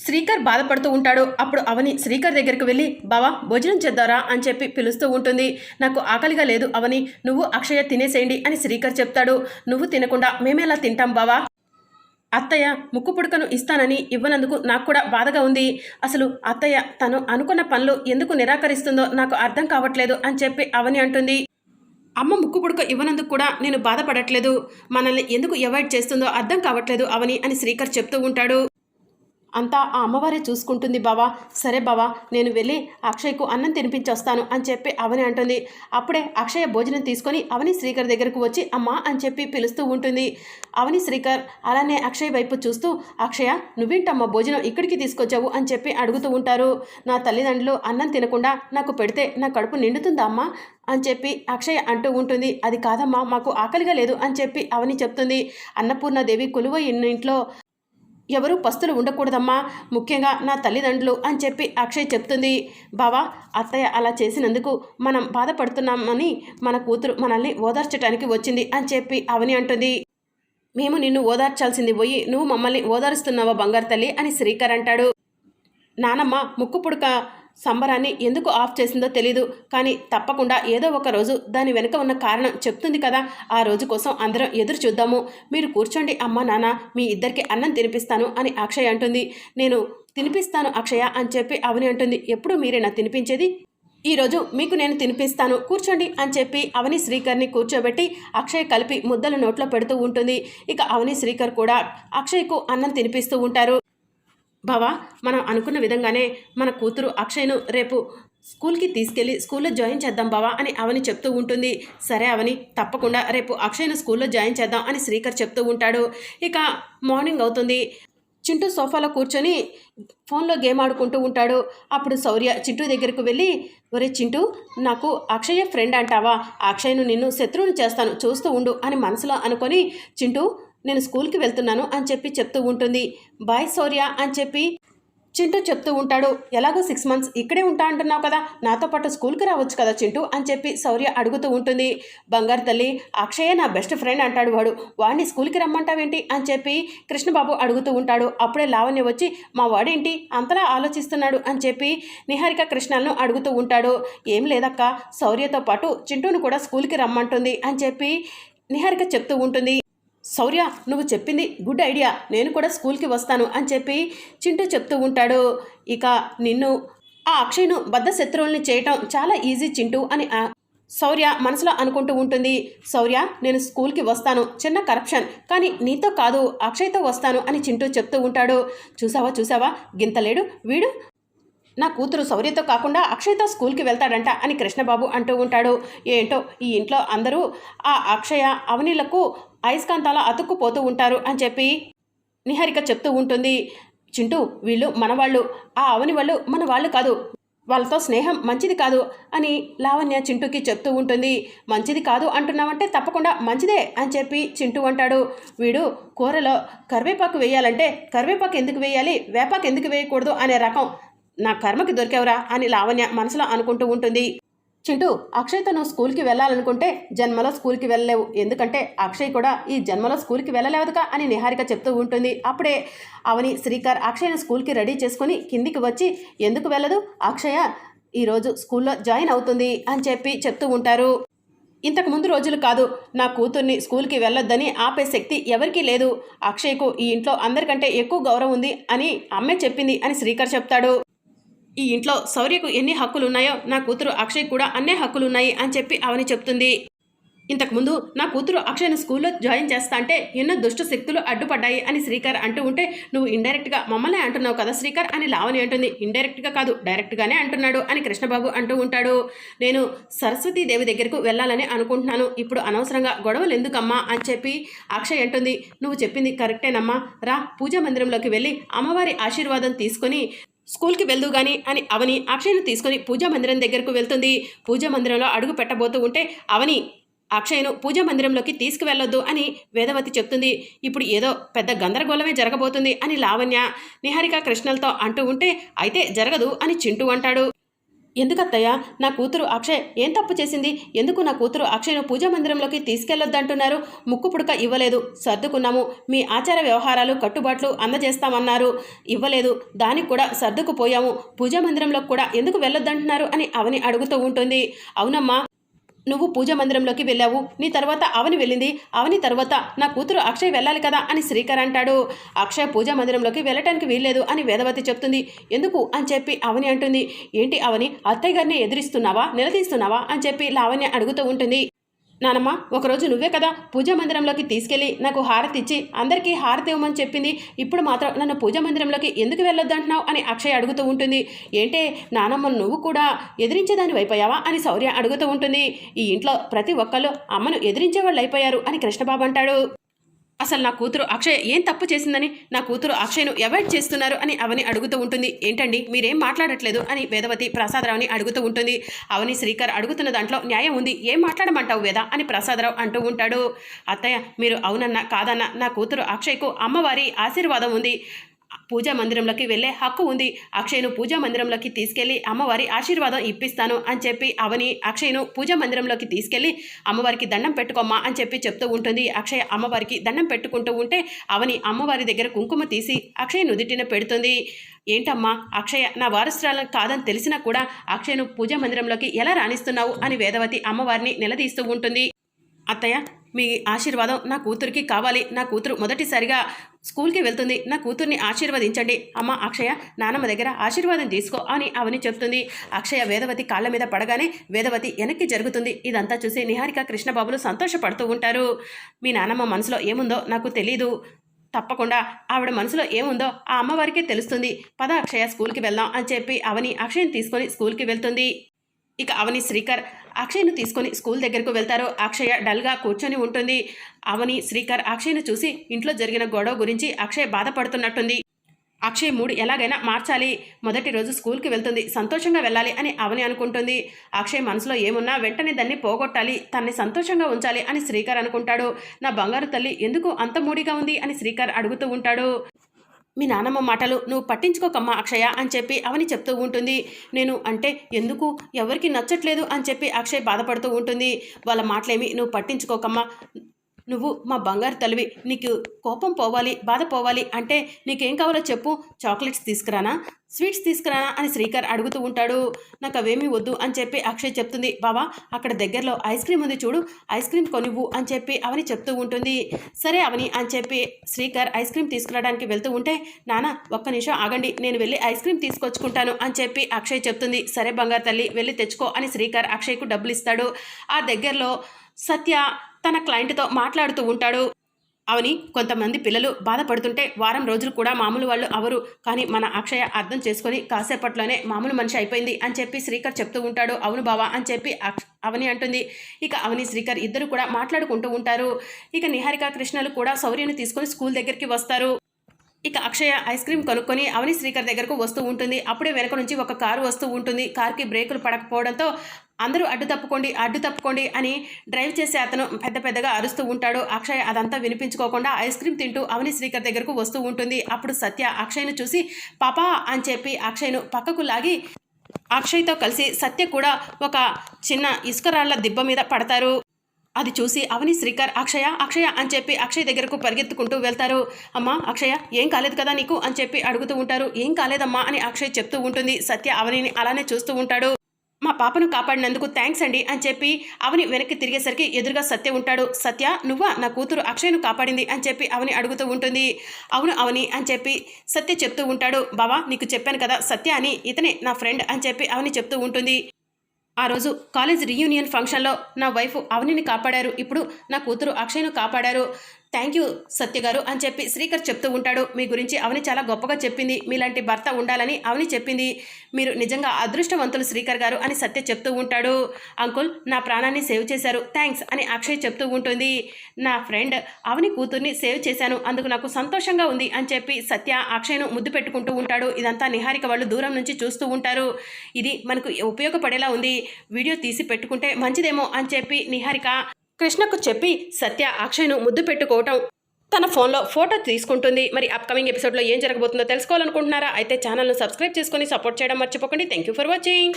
శ్రీకర్ బాధపడుతూ ఉంటాడు. అప్పుడు అవని శ్రీకర్ దగ్గరికి వెళ్ళి బావా భోజనం చేద్దారా అని చెప్పి పిలుస్తూ ఉంటుంది. నాకు ఆకలిగా లేదు అవని నువ్వు అక్షయ తినేసేయండి అని శ్రీకర్ చెప్తాడు. నువ్వు తినకుండా మేమేలా తింటాం బావా? అత్తయ్య ముక్కు పుడకను ఇస్తానని ఇవ్వనందుకు నాకు కూడా బాధగా ఉంది. అసలు అత్తయ్య తను అనుకున్న పనులు ఎందుకు నిరాకరిస్తుందో నాకు అర్థం కావట్లేదు అని చెప్పి అవని అంటుంది. అమ్మ ముక్కు పుడక ఇవ్వనందుకు కూడా నేను బాధపడట్లేదు. మనల్ని ఎందుకు అవాయిడ్ చేస్తుందో అర్థం కావట్లేదు అవని అని శ్రీకర్ చెప్తూ ఉంటాడు. అంతా ఆ అమ్మవారే చూసుకుంటుంది బావా. సరే బావా నేను వెళ్ళి అక్షయ్కు అన్నం తినిపించొస్తాను అని చెప్పి అవని అంటుంది. అప్పుడే అక్షయ భోజనం తీసుకొని అవని శ్రీకర్ దగ్గరకు వచ్చి అమ్మా అని చెప్పి పిలుస్తూ ఉంటుంది. అవని శ్రీకర్ అలానే అక్షయ్ వైపు చూస్తూ అక్షయ నువ్వేంటమ్మా భోజనం ఇక్కడికి తీసుకొచ్చావు అని చెప్పి అడుగుతూ ఉంటారు. నా తల్లిదండ్రులు అన్నం తినకుండా నాకు పెడితే నా కడుపు నిండుతుందా అమ్మా అని చెప్పి అక్షయ అంటూ ఉంటుంది. అది కాదమ్మా మాకు ఆకలిగా లేదు అని చెప్పి అవని చెప్తుంది. అన్నపూర్ణదేవి కొలువ ఇంట్లో ఎవరు పస్తులు ఉండకూడదమ్మా ముఖ్యంగా నా తల్లిదండ్రులు అని చెప్పి అక్షయ్ చెప్తుంది. బావా అత్తయ్య అలా చేసినందుకు మనం బాధపడుతున్నామని మన కూతురు మనల్ని ఓదార్చడానికి వచ్చింది అని చెప్పి అవని అంటుంది. మేము నిన్ను ఓదార్చాల్సింది పోయి నువ్వు మమ్మల్ని ఓదారుస్తున్నావా బంగారు తల్లి అని శ్రీకర్ అంటాడు. నానమ్మ ముక్కు పుడక సంబరాన్ని ఎందుకు ఆఫ్ చేసిందో తెలీదు. కానీ తప్పకుండా ఏదో ఒక రోజు దాని వెనుక ఉన్న కారణం చెప్తుంది కదా. ఆ రోజు కోసం అందరం ఎదురు చూద్దాము. మీరు కూర్చోండి అమ్మ నాన్న మీ ఇద్దరికి అన్నం తినిపిస్తాను అని అక్షయ్ అంటుంది. నేను తినిపిస్తాను అక్షయ అని చెప్పి అవని అంటుంది. ఎప్పుడు మీరేనా తినిపించేది? ఈరోజు మీకు నేను తినిపిస్తాను. కూర్చోండి అని చెప్పి అవని శ్రీకర్ని కూర్చోబెట్టి అక్షయ్ కలిపి ముద్దలు నోట్లో పెడుతూ ఉంటుంది. ఇక అవని శ్రీకర్ కూడా అక్షయ్కు అన్నం తినిపిస్తూ ఉంటారు. బావా మనం అనుకున్న విధంగానే మన కూతురు అక్షయ్ను రేపు స్కూల్కి తీసుకెళ్ళి స్కూల్లో జాయిన్ చేద్దాం బావా అని అవని చెప్తూ ఉంటుంది. సరే అవని తప్పకుండా రేపు అక్షయ్ను స్కూల్లో జాయిన్ చేద్దాం అని శ్రీకర్ చెప్తూ ఉంటాడు. ఇక మార్నింగ్ అవుతుంది. చింటూ సోఫాలో కూర్చొని ఫోన్లో గేమ్ ఆడుకుంటూ ఉంటాడు. అప్పుడు శౌర్య చింటూ దగ్గరకు వెళ్ళి ఒరే చింటూ నాకు అక్షయ ఫ్రెండ్ అంటావా? అక్షయ్ను నిన్ను శత్రువుని చేస్తాను చూస్తూ ఉండు అని మనసులో అనుకొని చింటూ నేను స్కూల్కి వెళ్తున్నాను అని చెప్పి చెప్తూ ఉంటుంది. బాయ్ సౌర్య అని చెప్పి చింటూ చెప్తూ ఉంటాడు. ఎలాగో సిక్స్ మంత్స్ ఇక్కడే ఉంటా అంటున్నావు కదా నాతో పాటు స్కూల్కి రావచ్చు కదా చింటూ అని చెప్పి శౌర్య అడుగుతూ ఉంటుంది. బంగారు తల్లి అక్షయ నా బెస్ట్ ఫ్రెండ్ అంటాడు వాడు. వాడిని స్కూల్కి రమ్మంటావేంటి అని చెప్పి కృష్ణబాబు అడుగుతూ ఉంటాడు. అప్పుడే లావణ్య వచ్చి మా వాడేంటి? అంతలా ఆలోచిస్తున్నాడు అని చెప్పి నిహారిక కృష్ణలను అడుగుతూ ఉంటాడు. ఏం లేదక్క శౌర్యతో పాటు చింటూను కూడా స్కూల్కి రమ్మంటుంది అని చెప్పి నిహారిక చెప్తూ ఉంటుంది. శౌర్య నువ్వు చెప్పింది గుడ్ ఐడియా. నేను కూడా స్కూల్కి వస్తాను అని చెప్పి చింటూ చెప్తూ ఉంటాడు. ఇక నిన్ను ఆ అక్షయ్ను బద్ధ శత్రువుల్ని చేయటం చాలా ఈజీ చింటూ అని శౌర్య మనసులో అనుకుంటూ ఉంటుంది. శౌర్య నేను స్కూల్కి వస్తాను. చిన్న కరప్షన్. కానీ నీతో కాదు అక్షయ్తో వస్తాను అని చింటూ చెప్తూ ఉంటాడు. చూసావా చూసావా? గింతలేడు వీడు నా కూతురు శౌర్యతో కాకుండా అక్షయ్తో స్కూల్కి వెళ్తాడంట అని కృష్ణబాబు అంటూ ఉంటాడు. ఏంటో ఈ ఇంట్లో అందరూ ఆ అక్షయ అవనీలకు అయస్కాంతాల అతుక్కుపోతూ ఉంటారు అని చెప్పి నిహారిక చెప్తూ ఉంటుంది. చింటూ వీళ్ళు మనవాళ్ళు. ఆ అవని వాళ్ళు మన వాళ్ళు కాదు. వాళ్ళతో స్నేహం మంచిది కాదు అని లావణ్య చింటూకి చెప్తూ ఉంటుంది. మంచిది కాదు అంటున్నామంటే తప్పకుండా మంచిదే అని చెప్పి చింటూ అంటాడు. వీడు కూరలో కరివేపాకు వేయాలంటే కరివేపాకు ఎందుకు వేయాలి? వేపాకు ఎందుకు వేయకూడదు అనే రకం నా కర్మకి దొరికేవరా అని లావణ్య మనసులో అనుకుంటూ ఉంటుంది. చింటూ అక్షయ్ తను స్కూల్కి వెళ్ళాలనుకుంటే జన్మలో స్కూల్కి వెళ్ళలేవు. ఎందుకంటే అక్షయ్ కూడా ఈ జన్మలో స్కూల్కి వెళ్ళలేదుగా అని నిహారిక చెప్తూ ఉంటుంది. అప్పుడే అవని శ్రీకర్ అక్షయ్ను స్కూల్కి రెడీ చేసుకుని కిందికి వచ్చి ఎందుకు వెళ్ళదు? అక్షయ ఈరోజు స్కూల్లో జాయిన్ అవుతుంది అని చెప్పి చెప్తూ ఉంటారు. ఇంతకు ముందు రోజులు కాదు. నా కూతుర్ని స్కూల్కి వెళ్ళొద్దని ఆపే శక్తి ఎవరికీ లేదు. అక్షయ్కు ఈ ఇంట్లో అందరికంటే ఎక్కువ గౌరవం ఉంది అని అమ్మే చెప్పింది అని శ్రీకర్ చెప్తాడు. ఈ ఇంట్లో శౌర్యకు ఎన్ని హక్కులు ఉన్నాయో నా కూతురు అక్షయ్ కూడా అన్నే హక్కులు ఉన్నాయి అని చెప్పి అవని చెప్తుంది. ఇంతకుముందు నా కూతురు అక్షయ్ను స్కూల్లో జాయిన్ చేస్తా అంటే ఎన్నో దుష్ట శక్తులు అడ్డుపడ్డాయి అని శ్రీకర్ అంటూ ఉంటే నువ్వు ఇండైరెక్ట్గా మమ్మల్ని అంటున్నావు కదా శ్రీకర్ అని లావని అంటుంది. ఇండైరెక్ట్గా కాదు డైరెక్ట్గానే అంటున్నాడు అని కృష్ణబాబు అంటూ ఉంటాడు. నేను సరస్వతీదేవి దగ్గరకు వెళ్ళాలని అనుకుంటున్నాను. ఇప్పుడు అనవసరంగా గొడవలు ఎందుకమ్మా అని చెప్పి అక్షయ్ అంటుంది. నువ్వు చెప్పింది కరెక్టేనమ్మా రా పూజా మందిరంలోకి వెళ్ళి అమ్మవారి ఆశీర్వాదం తీసుకొని స్కూల్కి వెళ్దు గాని అని అవని అక్షయ్ను తీసుకొని పూజా మందిరం దగ్గరకు వెళ్తుంది. పూజా మందిరంలో అడుగు పెట్టబోతూ ఉంటే అవని అక్షయ్ను పూజా మందిరంలోకి తీసుకువెళ్ళొద్దు అని వేదవతి చెప్తుంది. ఇప్పుడు ఏదో పెద్ద గందరగోళమే జరగబోతుంది అని లావణ్య నిహారిక కృష్ణలతో అంటూ ఉంటే అయితే జరగదు అని చింటూ అంటాడు. ఎందుకత్తయ్య? నా కూతురు అక్షయ్ ఏం తప్పు చేసింది? ఎందుకు నా కూతురు అక్షయ్ను పూజా మందిరంలోకి తీసుకెళ్ళొద్దంటున్నారు ముక్కు పుడక ఇవ్వలేదు. సర్దుకున్నాము. మీ ఆచార వ్యవహారాలు కట్టుబాట్లు అందజేస్తామన్నారు. ఇవ్వలేదు. దానికి కూడా సర్దుకుపోయాము. పూజా మందిరంలోకి కూడా ఎందుకు వెళ్ళొద్దంటున్నారు అని అవని అడుగుతూ ఉంటుంది. అవునమ్మా. నువ్వు పూజ మందిరంలోకి వెళ్ళావు. నీ తర్వాత అవని వెళ్ళింది. అవని తర్వాత నా కూతురు అక్షయ్ వెళ్ళాలి కదా అని శ్రీకర్ అంటాడు. అక్షయ్ పూజ మందిరంలోకి వెళ్ళటానికి వీల్లేదు అని వేదవతి చెప్తుంది. ఎందుకు? అని చెప్పి అవని అంటుంది. ఏంటి అవని? అత్తయ్య గారిని ఎదిరిస్తున్నావా? నిలదీస్తున్నావా? అని చెప్పి లావణ్య అడుగుతూ ఉంటుంది. నానమ్మ ఒకరోజు నువ్వే కదా పూజా మందిరంలోకి తీసుకెళ్ళి నాకు హారతి ఇచ్చి అందరికీ హారతి ఇవ్వమని చెప్పింది. ఇప్పుడు మాత్రం నన్ను పూజా మందిరంలోకి ఎందుకు వెళ్ళొద్దంటున్నావు అని అక్షయ్ అడుగుతూ ఉంటుంది. ఏంటే నానమ్మ నువ్వు కూడా ఎదిరించేదాని అయిపోయావా అని శౌర్య అడుగుతూ ఉంటుంది. ఈ ఇంట్లో ప్రతి ఒక్కళ్ళు అమ్మను ఎదిరించే వాళ్ళు అయిపోయారు అని కృష్ణబాబు అంటాడు. అసలు నా కూతురు అక్షయ్ ఏం తప్పు చేసిందని నా కూతురు అక్షయ్ను అవాయిడ్ చేస్తున్నారు అని అవని అడుగుతూ ఉంటుంది. ఏంటండి? మీరేం మాట్లాడట్లేదు అని వేదవతి ప్రసాదరావుని అడుగుతూ ఉంటుంది. అవని శ్రీకర్ అడుగుతున్న దాంట్లో న్యాయం ఉంది. ఏం మాట్లాడమంటావు వేద? అని ప్రసాదరావు అంటూ ఉంటాడు. అత్తయ్య మీరు అవునన్నా కాదన్నా నా కూతురు అక్షయ్కు అమ్మవారి ఆశీర్వాదం ఉంది. పూజా మందిరంలోకి వెళ్ళే హక్కు ఉంది. అక్షయ్ను పూజా మందిరంలోకి తీసుకెళ్ళి అమ్మవారి ఆశీర్వాదం ఇప్పిస్తాను అని చెప్పి అవని అక్షయ్ను పూజా మందిరంలోకి తీసుకెళ్ళి అమ్మవారికి దండం పెట్టుకోమ్మా అని చెప్పి చెప్తూ ఉంటుంది. అక్షయ్ అమ్మవారికి దండం పెట్టుకుంటూ ఉంటే అవని అమ్మవారి దగ్గర కుంకుమ తీసి అక్షయ్ నుదిటిన పెడుతుంది. ఏంటమ్మా అక్షయ నా వారసురాలను కాదని తెలిసినా కూడా అక్షయ్ను పూజా మందిరంలోకి ఎలా రాణిస్తున్నావు? అని వేదవతి అమ్మవారిని నిలదీస్తూ ఉంటుంది. అత్తయ్య మీ ఆశీర్వాదం నా కూతురికి కావాలి. నా కూతురు మొదటిసారిగా స్కూల్కి వెళ్తుంది. నా కూతుర్ని ఆశీర్వదించండి. అమ్మ అక్షయ నానమ్మ దగ్గర ఆశీర్వాదం తీసుకో అని అవని చెప్తుంది. అక్షయ వేదవతి కాళ్ళ మీద పడగానే వేదవతి వెనక్కి జరుగుతుంది. ఇదంతా చూసి నిహారిక కృష్ణబాబులు సంతోషపడుతూ ఉంటారు. మీ నానమ్మ మనసులో ఏముందో నాకు తెలీదు. తప్పకుండా ఆవిడ మనసులో ఏముందో ఆ అమ్మవారికే తెలుస్తుంది. పద అక్షయ స్కూల్కి వెళ్దాం అని చెప్పి అవని అక్షయ్ని తీసుకొని స్కూల్కి వెళ్తుంది. ఇక అవని శ్రీకర్ అక్షయ్ను తీసుకొని స్కూల్ దగ్గరకు వెళ్తారు. అక్షయ డల్గా కూర్చొని ఉంటుంది. అవని శ్రీకర్ అక్షయ్ను చూసి ఇంట్లో జరిగిన గొడవ గురించి అక్షయ్ బాధపడుతున్నట్టుంది. అక్షయ్ మూడు ఎలాగైనా మార్చాలి. మొదటి రోజు స్కూల్కి వెళ్తుంది. సంతోషంగా వెళ్ళాలి అని అవని అనుకుంటుంది. అక్షయ్ మనసులో ఏమున్నా వెంటనే దాన్ని పోగొట్టాలి. తన్ని సంతోషంగా ఉంచాలి అని శ్రీకర్ అనుకుంటాడు. నా బంగారు తల్లి ఎందుకు అంత మూడిగా ఉంది అని శ్రీకర్ అడుగుతూ ఉంటాడు. మీ నానమ్మ మాటలు నువ్వు పట్టించుకోకమ్మా అక్షయ అని చెప్పి అవని చెప్తూ ఉంటుంది. నేను అంటే ఎందుకు? ఎవరికి నచ్చట్లేదు అని చెప్పి అక్షయ్ బాధపడుతూ ఉంటుంది. వాళ్ళ మాటలేమి నువ్వు పట్టించుకోకమ్మా. నువ్వు మా బంగారు తల్లివి. నీకు కోపం పోవాలి బాధ పోవాలి అంటే నీకేం కావాలో చెప్పు. చాక్లెట్స్ తీసుకురానా? స్వీట్స్ తీసుకురానా? అని శ్రీకర్ అడుగుతూ ఉంటాడు. నాకు అవేమీ వద్దు అని చెప్పి అక్షయ్ చెప్తుంది. బావా అక్కడ దగ్గరలో ఐస్ క్రీమ్ ఉంది చూడు. ఐస్ క్రీమ్ కొనివ్వు అని చెప్పి అవని చెప్తూ ఉంటుంది. సరే అవని అని చెప్పి శ్రీకర్ ఐస్ క్రీమ్ తీసుకురావడానికి వెళ్తూ ఉంటే నానా ఒక్క నిమిషం ఆగండి. నేను వెళ్ళి ఐస్ క్రీమ్ తీసుకొచ్చుకుంటాను అని చెప్పి అక్షయ్ చెప్తుంది. సరే బంగారు తల్లి వెళ్ళి తెచ్చుకో అని శ్రీకర్ అక్షయ్కు డబ్బులు ఇస్తాడు ఆ దగ్గరలో సత్య తన క్లయింట్తో మాట్లాడుతూ ఉంటాడు. అవని కొంతమంది పిల్లలు బాధపడుతుంటే వారం రోజులు కూడా మామూలు వాళ్ళు అవరు. కానీ మన అక్షయ అర్థం చేసుకొని కాసేపట్లోనే మామూలు మనిషి అయిపోయింది అని చెప్పి శ్రీకర్ చెప్తూ ఉంటాడు. అవును బావా అని చెప్పి అక్ష- అవని అంటుంది. ఇక అవని శ్రీకర్ ఇద్దరు కూడా మాట్లాడుకుంటూ ఉంటారు. ఇక నిహారిక కృష్ణలు కూడా శౌర్యను తీసుకొని స్కూల్ దగ్గరికి వస్తారు. ఇక అక్షయ ఐస్ క్రీమ్ కొనుక్కొని అవని శ్రీకర్ దగ్గరకు వస్తూ ఉంటుంది. అప్పుడే వెనక నుంచి ఒక కారు వస్తూ ఉంటుంది. కార్కి బ్రేకులు పడకపోవడంతో అందరూ అడ్డు తప్పుకోండి అడ్డు తప్పుకోండి అని డ్రైవ్ చేసే అతను పెద్ద పెద్దగా అరుస్తూ ఉంటాడు. అక్షయ్ అదంతా వినిపించుకోకుండా ఐస్ క్రీమ్ తింటూ అవని శ్రీకర్ దగ్గరకు వస్తూ ఉంటుంది. అప్పుడు సత్య అక్షయ్ను చూసి పాపా అని చెప్పి అక్షయ్ను పక్కకు లాగి అక్షయ్తో కలిసి సత్య కూడా ఒక చిన్న ఇసుకరాళ్ళ దిబ్బ మీద పడతారు. అది చూసి అవని శ్రీకర్ అక్షయ అక్షయ అని చెప్పి అక్షయ్ దగ్గరకు పరిగెత్తుకుంటూ వెళ్తారు. అమ్మా అక్షయ ఏం కాలేదు కదా నీకు అని చెప్పి అడుగుతూ ఉంటారు. ఏం కాలేదమ్మా అని అక్షయ్ చెప్తూ ఉంటుంది. సత్య అవనిని అలానే చూస్తూ ఉంటాడు. మా పాపను కాపాడినందుకు థ్యాంక్స్ అండి అని చెప్పి అవని వెనక్కి తిరిగేసరికి ఎదురుగా సత్య ఉంటాడు. సత్య నువ్వా? నా కూతురు అక్షయ్ను కాపాడింది అని చెప్పి అవని అడుగుతూ ఉంటుంది. అవును అవని అని చెప్పి సత్య చెప్తూ ఉంటాడు. బావా నీకు చెప్పాను కదా సత్య అని ఇతనే నా ఫ్రెండ్ అని చెప్పి అవని చెప్తూ ఉంటుంది. ఆ రోజు కాలేజ్ రీయూనియన్ ఫంక్షన్లో నా వైఫ్ అవనిని కాపాడారు. ఇప్పుడు నా కూతురు అక్షయ్ను కాపాడారు. థ్యాంక్ యూ సత్య గారు అని చెప్పి శ్రీకర్ చెప్తూ ఉంటాడు. మీ గురించి అవని చాలా గొప్పగా చెప్పింది. మీలాంటి భర్త ఉండాలని అవని చెప్పింది. మీరు నిజంగా అదృష్టవంతులు శ్రీకర్ గారు అని సత్య చెప్తూ ఉంటాడు. అంకుల్ నా ప్రాణాన్ని సేవ్ చేశారు. థ్యాంక్స్ అని అక్షయ్ చెప్తూ ఉంటుంది. నా ఫ్రెండ్ అవని కూతుర్ని సేవ్ చేశాను. అందుకు నాకు సంతోషంగా ఉంది అని చెప్పి సత్య అక్షయ్ను ముద్దు పెట్టుకుంటూ ఉంటాడు. ఇదంతా నిహారిక వాళ్ళు దూరం నుంచి చూస్తూ ఉంటారు. ఇది మనకు ఉపయోగపడేలా ఉంది. వీడియో తీసి పెట్టుకుంటే మంచిదేమో అని చెప్పి నిహారిక కృష్ణకు చెప్పి సత్య అక్షయ్ను ముద్దు పెట్టుకోవటం తన ఫోన్లో ఫోటో తీసుకుంటుంది. మరి అప్కమింగ్ ఎపిసోడ్లో ఏం జరగబోతుందో తెలుసుకోవాలనుకుంటున్నారా? అయితే ఛానల్ను సబ్స్క్రైబ్ చేసుకొని సపోర్ట్ చేయడం మర్చిపోకండి. Thank you for watching